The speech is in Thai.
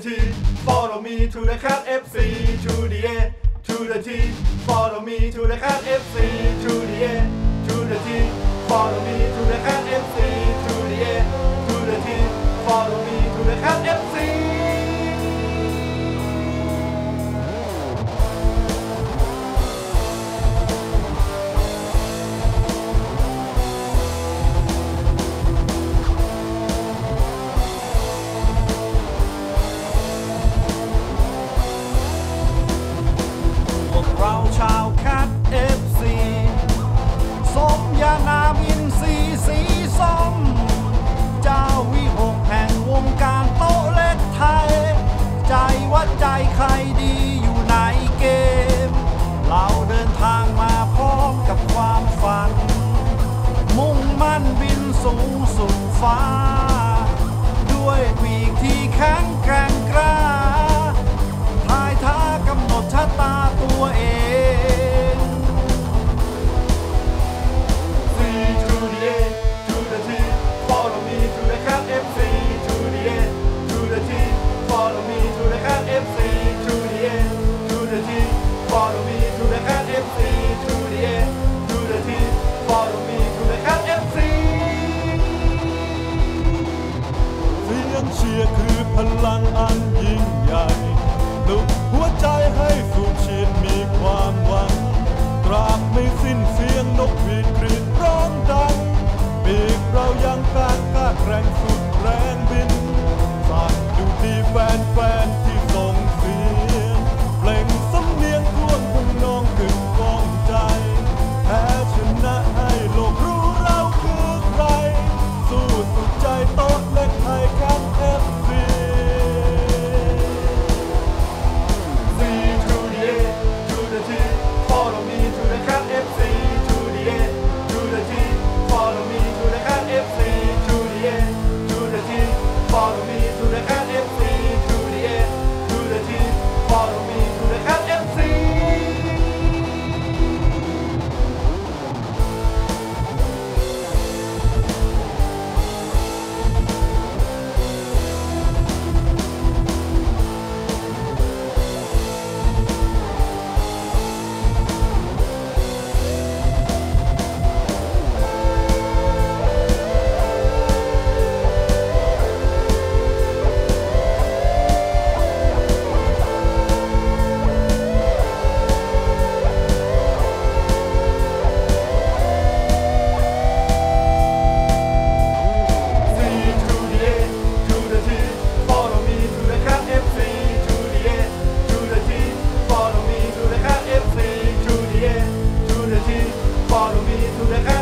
the T, follow me to the cat FC, to the A, to the T, follow me to the cat FC, to the A. ชาวคัทเอฟซีสมยานามอินซีสีส้มเจ้าวิหกแห่งวงการโต๊ะเล็กไทย ใจวัดใจใครดีอยู่ไหนเกม เราเดินทางมาพร้อมกับความฝัน มุ่งมั่นบินสูงสุดฟ้า ยงเชียร์คือพลังอันยิ่งใหญ่ลุกหัวใจให้สูบชีดมีความหวัง ตราบไม่สิ้นเสียงนกหวีดกรีดร้องดังปีกเรายังการกาแรงสุดแรงบินสั่นงดูดีแฟนแฟน follow me to the end.